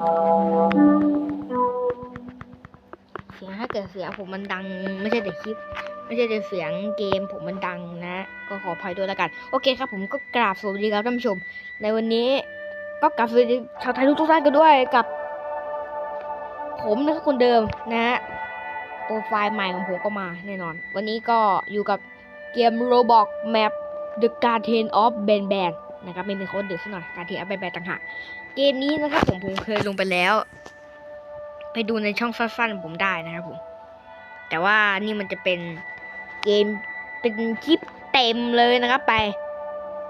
เสียงถ้าเกิดเสียงผมมันดังไม่ใช่แต่คลิป ไม่ใช่แต่เสียงเกมผมมันดังนะ ก็ขออภัยด้วยล้วกัน โอเคครับผมก็กราบสวัสดีครับท่านผู้ชม ในวันนี้ก็กราบสวัสดีชาวไทยทุกท่านกันด้วยกับ ผมนะครับคนเดิมนะฮะโปรไฟล์ใหม่ของผมก็มาแน่นอน วันนี้ก็อยู่กับเกม Roblox Map The Guardian of Ben Ben นะครับไม่มีโค้ดเดือดสักหน่อย Guardian of Ben Ben ต่างหาก เกมนี้นะครับผมผมเคยลงไปแล้ว ไปดูในช่องสั้นๆผมได้นะครับผม แต่ว่านี่มันจะเป็นเกมเป็นคลิปเต็มเลยนะครับไป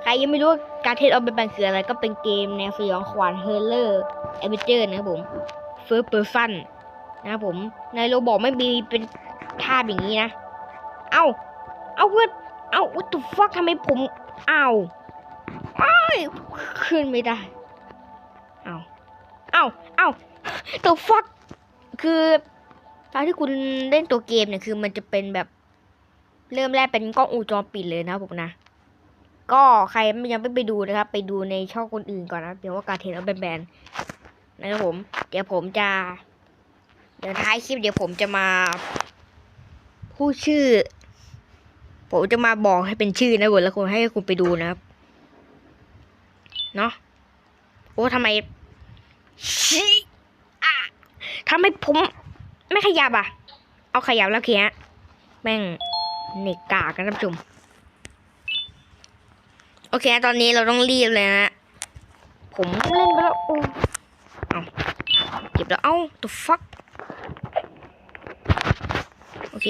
ใครยังไม่รู้ว่าการเทสออฟเป็นคืออะไร ก็เป็นเกมแนวสยองขวัญเฮอร์เลอร์แอดเวนเจอร์นะครับผมเฟิร์สเพอร์ซันนะครับผมในโรบอกไม่มีเป็นภาพอย่างนี้นะ เอ้า เอาเพื่อนเอ้า what the fuck ทำไมผม เอ้าอ้ายขึ้นไม่ได้เอ้าเอ้าเอ้า the fuck คือตอนที่คุณเล่นตัวเกมเนี่ยคือมันจะเป็นแบบ เริ่มแรกเป็นกล้องวงจรปิดเลยนะครับผมนะ ก็ใครยังไม่ไปดูนะครับ ไปดูในช่องคนอื่นก่อนนะเดี๋ยวว่าการเทนเอาแบนๆนะครับผม เดี๋ยวผมจะ เดี๋ยวท้ายคลิปเดี๋ยวผมจะมาพูดชื่อ ผมจะมาบอกให้เป็นชื่อนะบทแล้วคุณให้คุณไปดูนะครับ เนาะโอ้ทำไม ทำไมผม ไม่ขยับอะ เอาขยับแล้วเคียแม่งเนกกากันท่านผู้ชมโอเค ตอนนี้เราต้องรีบเลยนะ ผมเล่นไปแล้วโอ้เอาเก็บแล้วเอ้า the fuck โอเค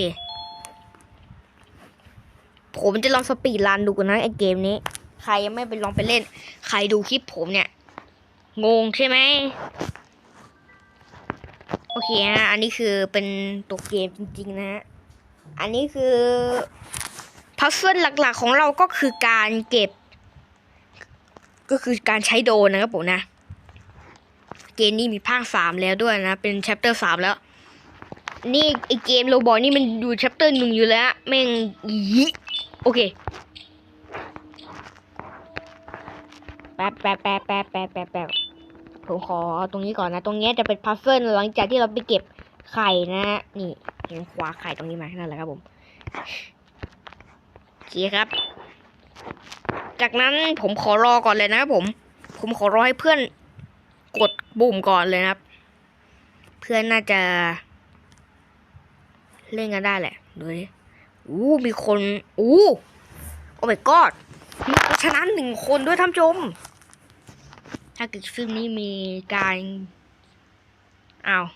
ผมจะลองสปีดรันดูกันนะไอเกมนี้ ใครยังไม่ไปลองไปเล่น ใครดูคลิปผมเนี่ย งงใช่ไหม โอเคฮะอันนี้คือเป็นตัวเกมจริง ๆนะฮะอันนี้คือพัซเซิลหลักๆของเราก็คือการเก็บ ก็คือการใช้โดนนะครับผมนะ เกมนี้มีภาคสามแล้วด้วยนะ เป็นแชปเตอร์สามแล้ว นี่ไอเกมโรบอทนี่มันอยู่แชปเตอร์หนึ่งอยู่แล้ว แม่งอีโอเค แป๊บแป๊บแป๊บแป๊บแป๊บแป๊บแป๊บผมขอเอาตรงนี้ก่อนนะ ตรงนี้จะเป็นพัซเซิลหลังจากที่เราไปเก็บไข่นะนี่เห็นขวาไข่ตรงนี้ไหมนั่นแหละครับผมโอเคครับ จากนั้นผมขอรอก่อนเลยนะครับผม ผมขอรอให้เพื่อนกดปุ่มก่อนเลยนะครับ เพื่อนน่าจะ เล่นกันได้แหละดูดิอู้มีคนอู้โอ้ my god มีชนะหนึ่งคนด้วยท่านผู้ชม ถ้าเกิดซึ่งนี้มีการอ้าว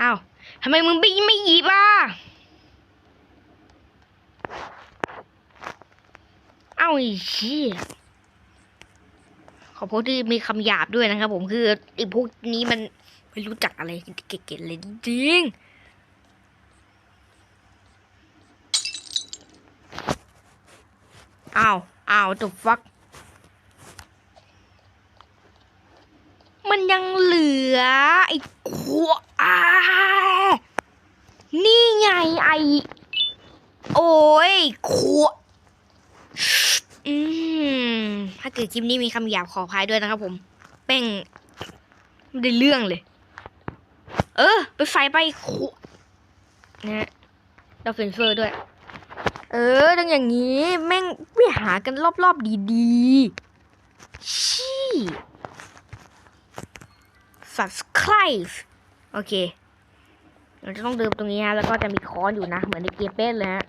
อ้าวทำไมมึงไม่ไม่หยิบอะอ้าวไอ้เชี่ยขอโทษที่มีคำหยาบด้วยนะครับผมคือไอ้พวกนี้มันไม่รู้จักอะไรเก๋ๆเลยจริงๆ อ้าวอ้าว the fuck มันยังเหลือไอ้ขวอานี่ไงไอ โอ้ยขวอืมถ้าเกิดคลิปนี้มีคำหยาบขออภัยด้วยนะครับผมแป้งไม่ได้เรื่องเลย เออ ไปไฟไปขวนะฮะเราเฟนเฟอร์ด้วย เออต้องอย่างนี้แม่งไปหากันรอบๆดีๆชี่ subscribe โอเคเราจะต้องเดินตรงนี้ฮะแล้วก็จะมีค้อนอยู่นะ เหมือนในเกมเป้นเลยฮะ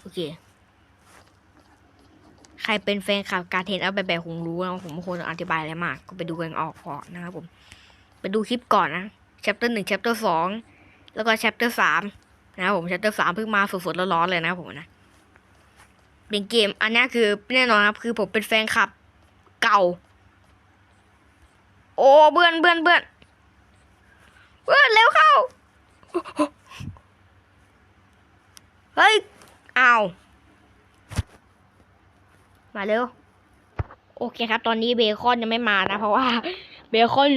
โอเค ใครเป็นแฟนคลับการเทนเอาแบบแบบคงรู้นะผมไม่ควรอธิบายอะไรมาก ก็ไปดูกันออกก่อนนะครับผม ไปดูคลิปก่อนนะ chapter หนึ่ง chapter สองแล้วก็ chapter สาม นะครับผม chapter สามเพิ่งมาสดๆร้อนๆเลยนะครับผมนะเป็นเกมอันนี้คือแน่นอนครับ คือผมเป็นแฟนคลับ เก่า โอ้เบื่อนเบื่อนเบื่อนเบื่อนเร็วเข้าเฮ้ยอ้าวมาเร็ว โอเคครับ ตอนนี้เบคอนยังไม่มานะ เพราะว่า เบคอน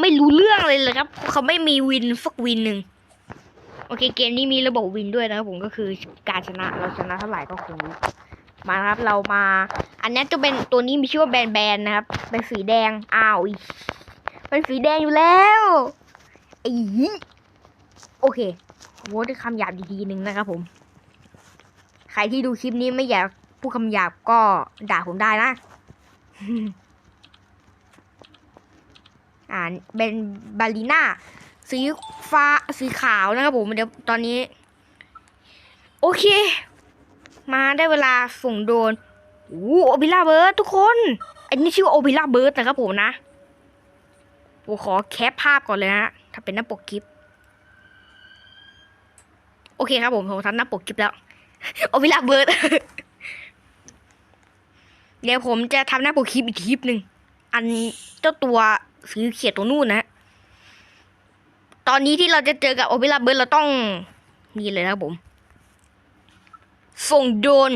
ไม่รู้เรื่องเลยเลยครับ เขาไม่มีวินสักวินหนึ่ง โอเคเกมนี้มีระบบวินด้วยนะครับผมก็คือการชนะเราชนะเท่าไหร่ก็คงรู้มาครับเรามา อันนี้จะเป็นตัวนี้มีชื่อว่าแบนแบนนะครับ เป็นสีแดงอ้าวอีเป็นสีแดงอยู่แล้วอีโอเคโว้ด้วยคำหยาบดีๆหนึ่งนะครับผม ใครที่ดูคลิปนี้ไม่อยากพูดคำหยาบก็ด่าผมได้นะอ่าเป็นบาลีน่า สีฟ้าสีขาวนะครับผมเดี๋ยวตอนนี้ โอเค มาได้เวลาส่งโดนโอ้โอบิล่าเบิร์ดทุกคน อันนี้ชื่อโอบิล่าเบิร์ดนะครับผมนะผมขอแคปภาพก่อนเลยนะถ้าเป็นหน้าปกคลิป โอเคครับผมผมทำหน้าปกคลิปแล้วโอบิล่าเบิร์ดเดี๋ยวผมจะทำหน้าปกคลิปอีกคลิปหนึ่งอันเจ้าตัวสีเขียวตัวนู่นนะ ตอนนี้ที่เราจะเจอกับโอเปร่าเบิร์ดเราต้องนี่เลยนะครับผม ส่งโดน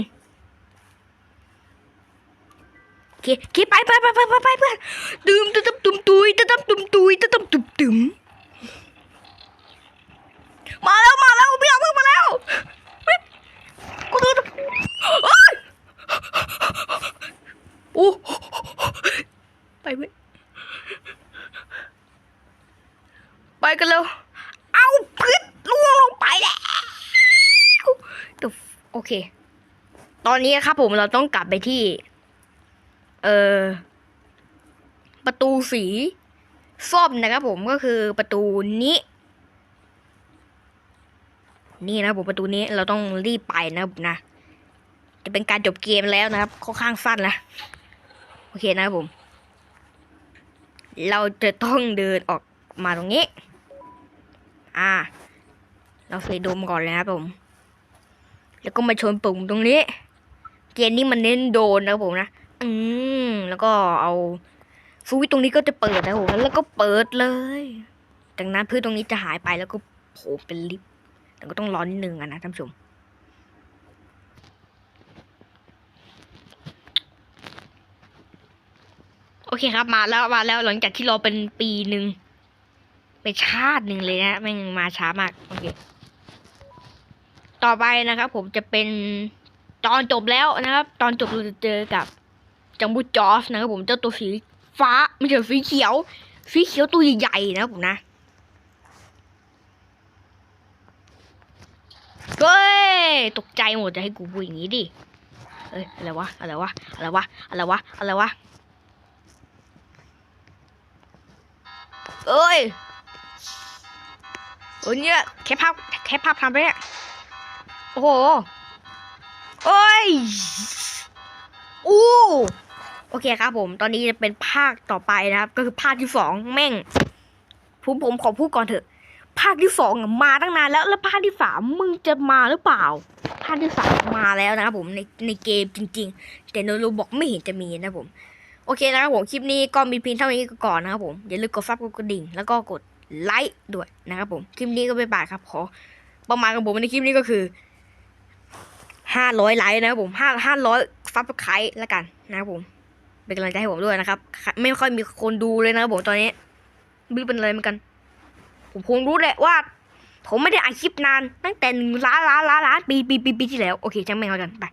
เคโอเคไปไปไปไปไปไปเพื่อนตึมตึมตึมตุยตึมตึมตุยตึมตึมตึมมาแล้วมาแล้วพี่เอาเพิ่งมาแล้วเฮ้ยกูดูเอ้ยโอ้ไปเว้ยไปกันเร็วเอาพืชล่วงลงไปแล้วเดี๋ยวโอ เค ตอนนี้ครับผมเราต้องกลับไปที่ เอ่อ ประตูสีส้มนะครับผมก็คือประตูนี้ นี่นะผมประตูนี้เราต้องรีบไปนะครับนะ จะเป็นการจบเกมแล้วนะครับค่อนข้างสั้นแล้วโอเคนะครับผม เราจะต้องเดินออกมาตรงนี้ อ่า เราใส่ดมก่อนเลยนะครับผม แล้วก็มาชนปุ่มตรงนี้ เกมนี้มันเน้นโดนนะครับผมนะ อืมแล้วก็เอาสวิตตรงนี้ก็จะเปิดนะผมแล้วก็เปิดเลยจากนั้นพื้นตรงนี้จะหายไปแล้วก็โผล่เป็นลิฟต์แต่ก็ต้องรอนิดนึงอะนะท่านผู้ชมโอเคครับมาแล้วมาแล้วหลังจากที่รอเป็นปีหนึ่งเป็นชาติหนึ่งเลยนะแม่งมาช้ามาก โอเค ต่อไปนะครับ ผมจะเป็นตอนจบแล้วนะครับ ตอนจบเราจะเจอกับจังบูจอสนะครับผมเจ้าตัวสีฟ้าไม่ใช่สีเขียวสีเขียวตัวใหญ่ๆนะครับผมนะเฮ้ยตกใจหมดจะให้กูพูดอย่างนี้ดิเอ้ยอะไรวะอะไรวะอะไรวะอะไรวะอะไรวะเอ้ยโอ้ยเนี่ยแค่ภาพแค่ภาพทำไปเนี่ย อ้โหโอ้ยอู้โอเคครับผม ตอนนี้จะเป็นภาคต่อไปนะครับ ก็คือภาคที่สองแม่งผมผมขอพูดก่อนเถอะ ภาคที่สองมาตั้งนานแล้ว แล้วภาคที่สามมึงจะมาหรือเปล่า ภาคที่สามมาแล้วนะครับผมในในเกมจริง ๆ แต่ในโรบอกไม่เห็นจะมีนะผม โอเคนะครับผมคลิปนี้ก็มีเพียงเท่านี้ก่อนนะครับผม อย่าลืมกดซับกดกระดิ่ง แล้วก็กดไลค์ด้วยนะครับผม คลิปนี้ก็ไปบายครับขอประมาณของผมในคลิปนี้ก็คือ ห้าร้อยไลค์นะครับผมห้าห้าร้อยซับสไครต์แล้วกันนะครับผมเป็นกำลังใจให้ผมด้วยนะครับ ไม่ค่อยมีคนดูเลยนะครับผมตอนนี้ไม่เป็นอะไรเหมือนกัน ผมคงรู้แหละว่า ผมไม่ได้อัดคลิปนาน ตั้งแต่หนึ่งล้านล้านล้านล้านปีปีปีปีที่แล้ว โอเคจังแม่งแล้วกันไป